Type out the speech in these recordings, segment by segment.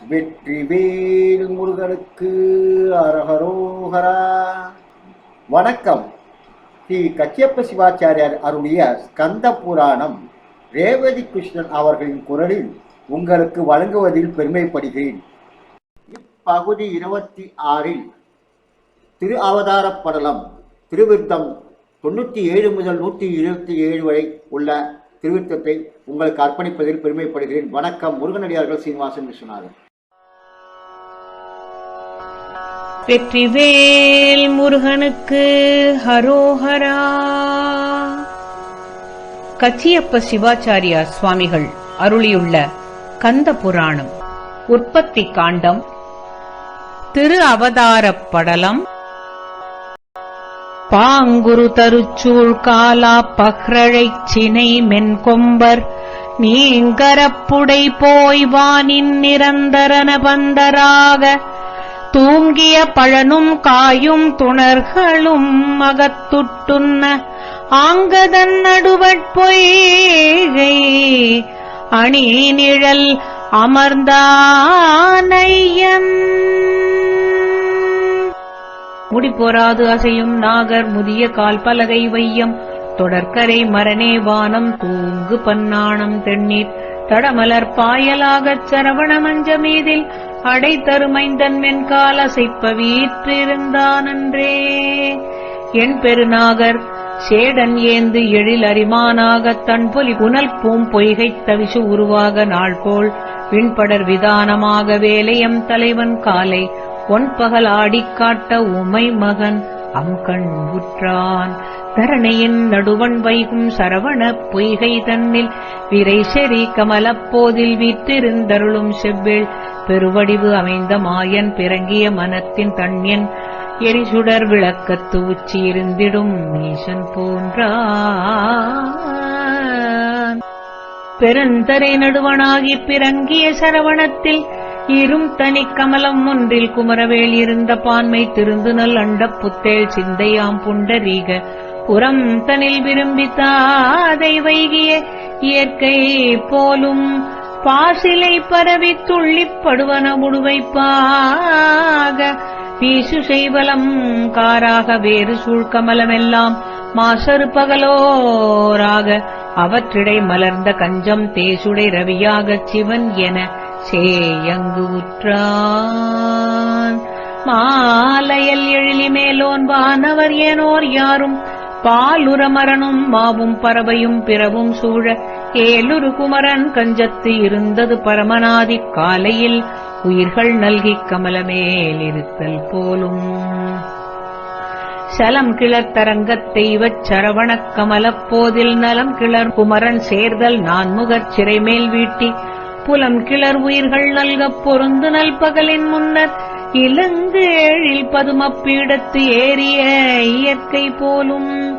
வெற்றிவேல் முருகனுக்கு அரஹரோஹரா. வணக்கம். ஸ்ரீ கச்சியப்ப சிவாச்சாரியார் அருளிய ஸ்கந்த புராணம் ரேவதி கிருஷ்ணன் அவர்களின் குரலில் உங்களுக்கு வழங்குவதில் பெருமைப்படுகிறேன். இப்பகுதி இருபத்தி ஆறில் திரு அவதார படலம் திருவிருத்தம் தொண்ணூற்றி ஏழு முதல் நூற்றி இருபத்தி ஏழு வரை உள்ள திருவிருத்தத்தை உங்களுக்கு அர்ப்பணிப்பதில் பெருமைப்படுகிறேன். வணக்கம். முருகனடியார்கள் சீனிவாசன் விஸ்வநாதன். வெற்றிவேல் முருகனுக்கு ஹரோஹரா. கச்சியப்ப சிவாச்சாரியா சுவாமிகள் அருளியுள்ள கந்த புராணம் உற்பத்தி காண்டம் திரு அவதாரப் படலம் பாங்குரு தருச்சூழ் காலா பஹ்ரழைச் சினை மென்கொம்பர் நீங்கரப்புடை போய் வானின் நிரந்தரன பந்தராக தூங்கிய பழனும் காயும் துணர்களும் அகத்துட்டுன்ன ஆங்கதன் நடுவட்பொய்கை. அணி நிழல் அமர்ந்தானையன். முடிப்போராது அசையும் நாகர் முதிய கால் பலகை வையம். தொடர்கரை மரணே வானம் தூங்கு பன்னாணம் தென்னீர் தடமலர் பாயலாகச் சரவண மஞ்சமீதில் அடை தருமைந்தன் மென்கால் அசைப்ப வீற்றிருந்தானன்றே. என் பெருநாகர் சேடன் ஏந்து எழில் அரிமானாகத் தன்பொலி புனல் பூம் பொய்கைத் தவிசு உருவாக நாள்கோள் விண்படர் விதானமாக வேலையம் தலைவன் காலை ஒன்பகல் ஆடிக்காட்ட உமை மகன் அங்கண் உற்றான் தரணையின் நடுவன் வைகும் சரவணப் பொய்கை தன்னில் விரை செறி கமலப்போதில் வீற்றிருந்தருளும் செவ்வேள் பெருவடிவு அமைந்த மாயன் பிறங்கிய மனத்தின் தண்யன் எரிசுடர் விளக்கத்து உச்சியிருந்திடும் மீசன் போன்றா பெருந்தரை நடுவனாகிப் பிறங்கிய சரவணத்தில் இரும் தனி கமலம் ஒன்றில் குமரவேல் இருந்த பான்மை திருந்து நல் அண்டப் புத்தேள் சிந்தையாம் புண்டரீக. புறம் தனில் விரும்பி தாதை வைகிய இயற்கை போலும் பாசிலை பரவி துள்ளிப்படுவன முழுவைப்பாக வீசு செய்வலம் காராக வேறு சூழ்கமலமெல்லாம் மாசறு பகலோராக. அவற்றிடை மலர்ந்த கஞ்சம் தேசுடை ரவியாகச் சிவன் என சேயங்கு உற்றான் மாலையல் எழிலி மேலோன்பானவர் ஏனோர் யாரும்? பாலுரமரனும் மாவும் பறவையும் பிறவும் சூழ ஏலுரு குமரன் கஞ்சத்து இருந்தது பரமநாதி காலையில் உயிர்கள் நல்கி கமலமேல் இருத்தல் போலும். சலம் கிளர் தரங்கத் தெய்வச் சரவணக் கமலப் போதில் நலம் கிளர் குமரன் சேர்தல் நான்முகச் சிறைமேல் வீட்டி புலம் கிளர் உயிர்கள் நல்கப் பொருந்து நல்பகலின் முன்னர் இலங்கு ஏழில் பதுமப்பீடத்து ஏறிய இயற்கை போலும்.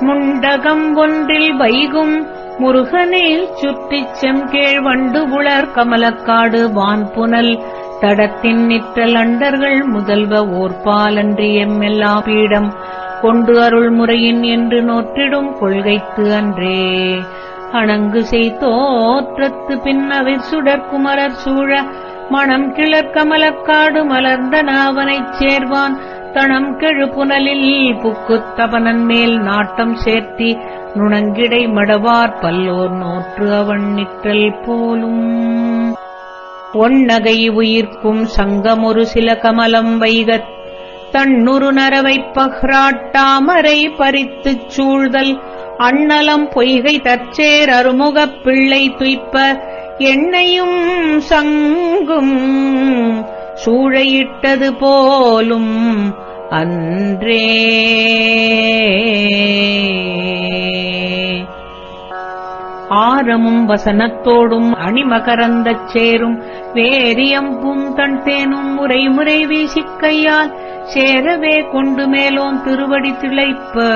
முண்டகம் ஒன்றில் வைகும் முருகனில் சுற்றிச் செம்கேழ் வண்டு உளர் கமலக்காடு வான்புனல். தடத்தின் நிற்றல் அண்டர்கள் முதல்வ ஓர்பாலன்றி எம்மெல்லா பீடம். கொண்டு அருள் முறையின் என்று நோற்றிடும் கொள்கைத்து அன்றே. அணங்கு செய்தோற்றத்து பின்னவிர் சுடற்குமரர் சூழ. மணம் கிளர் கமலக்காடு மலர்ந்த நாவனைச் சேர்வான். தணம் கெழுப்புனலில் புக்குத்தவனன் புக்குத் தபனன் மேல் நாட்டம் சேர்த்தி. நுணங்கிடை மடவார் பல்லோர் நோற்று அவன் நிற்றல் போலும். ஒன்னகை உயிர்க்கும் சங்கமொரு சில கமலம் வைகத். தன்னுரு நரவைப் பஹ்ராட்டாமரை பறித்துச் சூழ்தல். அண்ணலம் பொய்கை தற்சேர் அருமுகப் பிள்ளை துய்ப்ப எண்ணையும் சங்கும் சூழையிட்டது போலும் அன்றே. ஆரமும் வசனத்தோடும் அணிமகரந்தச் சேரும் வேரியம்பும் தன் தேனும் முறை முறை வீசிக்கையால் சேரவே கொண்டு மேலோன் திருவடி திளைப்ப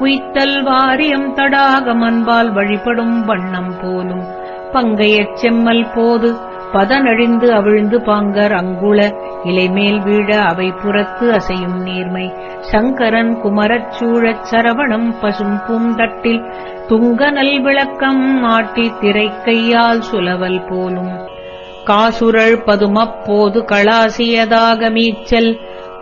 உய்த்தல் வாரியம் தடாகம் அன்பால் வழிபடும் வண்ணம் போலும். பங்கையச் செம்மல் போது பதனழிந்து அவிழ்ந்து பாங்கர் அங்குள இலைமேல் வீழ அவை புறத்து அசையும் நீர்மை. சங்கரன் குமரச் சூழச் சரவணம் பசும் பூந்தட்டில் துங்க நல் விளக்கம் ஆட்டி திரைக்கையால் சுலவல் போலும். காசுரள் பதுமப்போது களாசியதாக மீச்சல்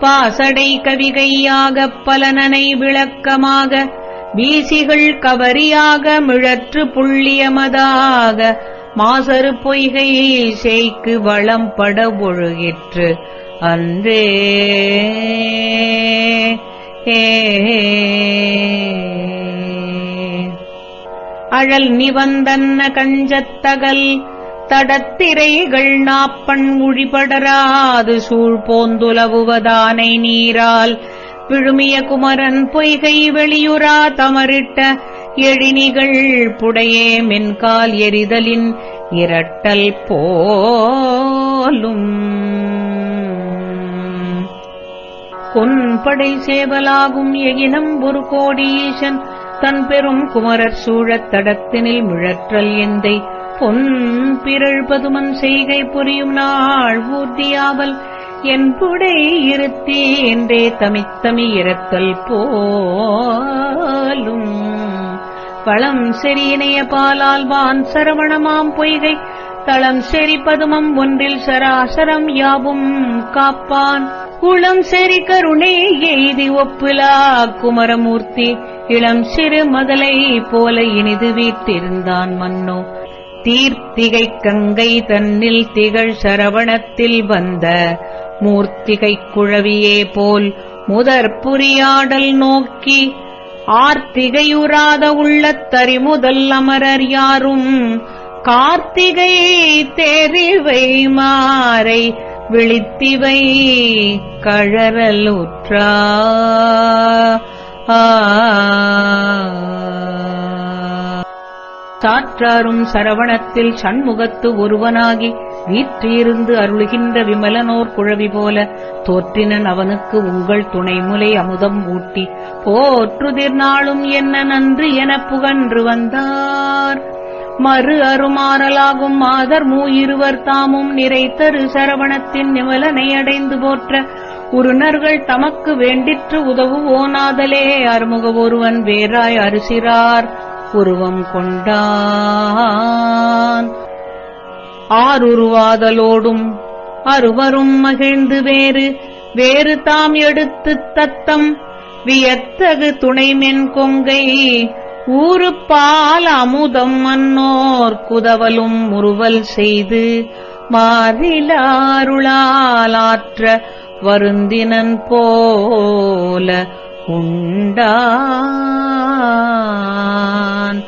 பாசடை கவிகையாகப் பலனனை விளக்கமாக வீசிகள் கவரியாக மிழற்று புள்ளியமதாக மாசறு பொய்கையை சேய்க்கு வளம் பட ஒழுகிற்று. அன்றே. அழல் நிவந்தன்ன கஞ்சத்தகல் தடத்திரைகள் நாப்பண் உழிபடராது சூழ் போந்துலவுவதானை நீரால். விழுமிய குமரன் பொய்கை வெளியுறா தமரிட்ட எழினிகள் புடையே மென்கால் எரிதலின் இரட்டல் போலும். கொன்படை சேவலாகும் எகினம் ஒரு கோடீசன் தன் பெரும் குமரர் சூழத் தடத்தினில் மிழற்றல் எந்தை பொன் பிறழ் பதுமன் செய்கை புரியும் நாள் ஊர்தியாவல் என் புடை இருத்தி என்றே தமித்தமி இரத்தல் போலும். பழம் செறியினைய பாலால் வான் சரவணமாம் பொய்கை தளம் செறி பதுமம் ஒன்றில் சராசரம் யாவும் காப்பான். குளம் செறி கருணை எய்தி ஒப்புலா குமரமூர்த்தி இளம் சிறு மதலை போல இனிது வீட்டிருந்தான் மன்னோ. தீர்த்திகை கங்கை தன்னில் திகழ் சரவணத்தில் வந்த மூர்த்திகைக் குழவியே போல் முதற் புரியாடல் நோக்கி ஆர்த்திகையுறாத உள்ள தரிமுதல் அமரர் யாரும் கார்த்திகை தெரிவை மாறை விழித்திவை கழறலுற்றா. ஆ சாற்றாரும் சரவணத்தில் சண்முகத்து ஒருவனாகி வீற்றிருந்து அருளுகின்ற விமலனோர் குழவி போல தோற்றினன் அவனுக்கு உங்கள் துணைமுலை அமுதம் ஊட்டி. போற்றுதிர் நாளும் என்ன நன்று எனப் புகன்று வந்தார். மறு அருமாறலாகும் மாதர் மூயிருவர் தாமும் நிறைத்தரு சரவணத்தின் நிமலனை அடைந்து போற்ற. உருணர்கள் தமக்கு வேண்டிற்று உதவு ஓனாதலே அருமுக ஒருவன் வேறாய் அரிசிறார். உருவம் கொண்டான். ஆருருவாதலோடும் அருவரும் மகிழ்ந்து வேறு வேறு தாம் எடுத்து தத்தம். வியத்தகு துணைமென் கொங்கை ஊரு பால் அமுதம் மன்னோர் குதவலும் முறுவல் செய்து மாறிலாருளாலாற்ற வருந்தினன் போல உண்டான்.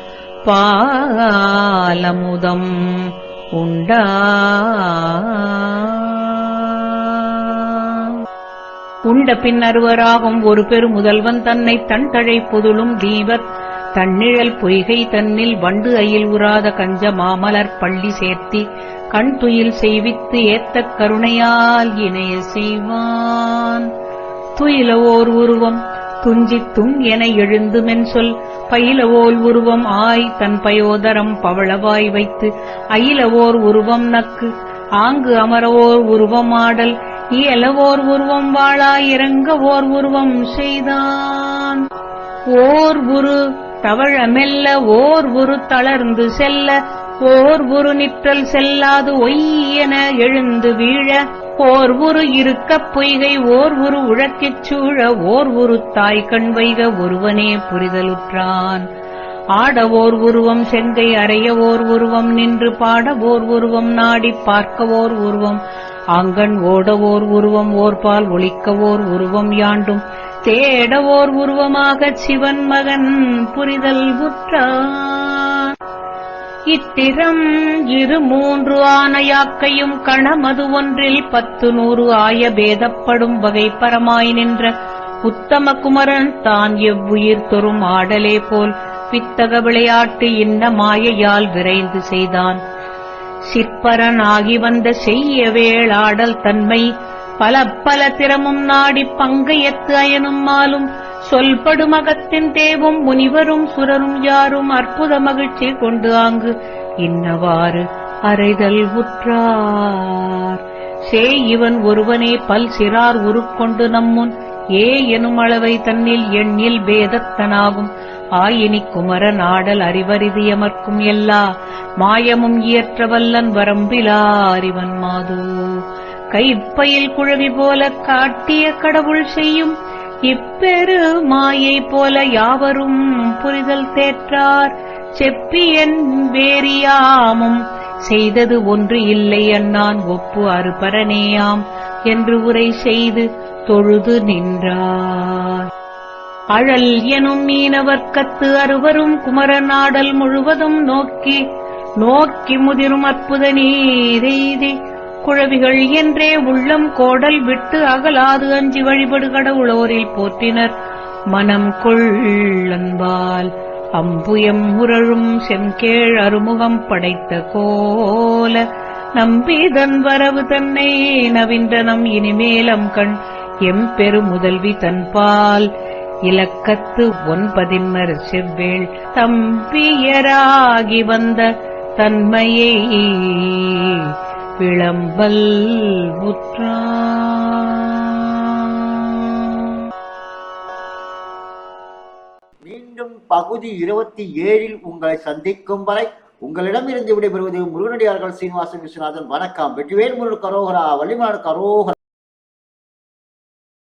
பாலமுதம் உண்டா உண்ட பின் அருவராகும் ஒரு பெரு முதல்வன் தன்னை தன் தழை புதுளும் தீபத் தன்னிழல் பொய்கை தன்னில் வண்டு அயில் உராத கஞ்ச மாமலர் பள்ளி சேர்த்தி கண் துயில் செய்வித்து ஏத்தக் கருணையால் இணைய செய்வான். துயில ஓர் உருவம் துஞ்சித்தும் என எழுந்துமென் சொல் பயிலவோல் உருவம் ஆய் தன் பயோதரம் பவளவாய் வைத்து அயிலவோர் உருவம் நக்கு ஆங்கு அமரவோர் உருவமாடல் இயலவோர் உருவம் வாழா ஓர் உருவம் செய்தான். ஓர் உரு தவழ மெல்ல ஓர் உரு தளர்ந்து செல்ல ஓர் உரு நிற்றல் செல்லாது ஒய்யென எழுந்து வீழ ஓர் உரு இருக்கப் பொய்கை ஓர் உரு உழக்கிச் சூழ ஓர் உரு தாய் கண் வைக ஒருவனே புரிதலுற்றான். ஆட ஓர் உருவம் செங்கை அறைய ஓர் உருவம் நின்று பாட ஓர் உருவம் நாடிப் பார்க்க ஓர் உருவம். ஆங்கண் ஓட ஓர் உருவம் ஓர்பால் ஒளிக்க ஓர் உருவம் யாண்டும். தேட ஓர் உருவமாகச் சிவன் மகன் புரிதல் உற்றான் இத்திறம் இரு மூன்று ஆனையாக்கையும் கணமது ஒன்றில் பத்து நூறு ஆய பேதப்படும் வகை பரமாய் நின்ற உத்தம குமரன் தான் எவ்வுயிர் தொறும் ஆடலே போல் வித்தக விளையாட்டு இன்ன மாயையால் விரைந்து செய்தான். சிற்பரன் ஆகி வந்த செய்ய வேளாடல் தன்மை பல பல திறமும் நாடி பங்கையத்து அயனும் மாலும் சொல்படும் அகத்தின் தேவும் முனிவரும் சுரரும் யாரும் அற்புத மகிழ்ச்சி கொண்டு ஆங்கு இன்னவாறு அறைதல் உற்றார். சே இவன் ஒருவனே பல் சிறார் உருக்கொண்டு நம்முன். ஏ எனும் அளவை தன்னில் எண்ணில் பேதத்தனாகும். ஆயினி குமர நாடல் அறிவறிது எமர்க்கும் எல்லா. மாயமும் இயற்ற வல்லன் வரம்பிலா அறிவன் மாதோ. கைப்பையில் குழவி போல காட்டிய கடவுள் செய்யும் இப்பெரு மாயை போல யாவரும் புரிதல் தேற்றார். செப்பியன் வேறியாமும் செய்தது ஒன்று இல்லை அண்ணான் ஒப்பு அறுபரனேயாம் என்று உரை செய்து தொழுது நின்றார். அழல் எனும் மீனவர்க்கத்து அறுவரும் குமரநாடல் முழுவதும் நோக்கி நோக்கி முதிரும் அற்புத நீரெய்தி குழவிகள் என்றே உள்ளம் கோடல் விட்டு அகலாது அஞ்சி வழிபடு கடவுளோரில் போற்றினர். மனம் கொள்ளன்பால் அம்புயம் உரழும் செம்கேழ் அருமுகம் படைத்த கோல நம்பிதன் வரவு தன்னை நவின்றனம் இனிமேலம் கண் எம்பெரு முதல்வி தன்பால். இலக்கத்து ஒன்பதின்மர் செவ்வேள் தம்பியராகி வந்த தன்மையை. பிளம்பல் மீண்டும் பகுதி இருபத்தி ஏழில் உங்களை சந்திக்கும் வரை உங்களிடமிருந்து விடைபெறுவது முருகனடியார்கள் சீனிவாசன் விஸ்வநாதன். வணக்கம். வெற்றிவேல் முருகன் கரோகரா வள்ளிமலர் கரோகரா.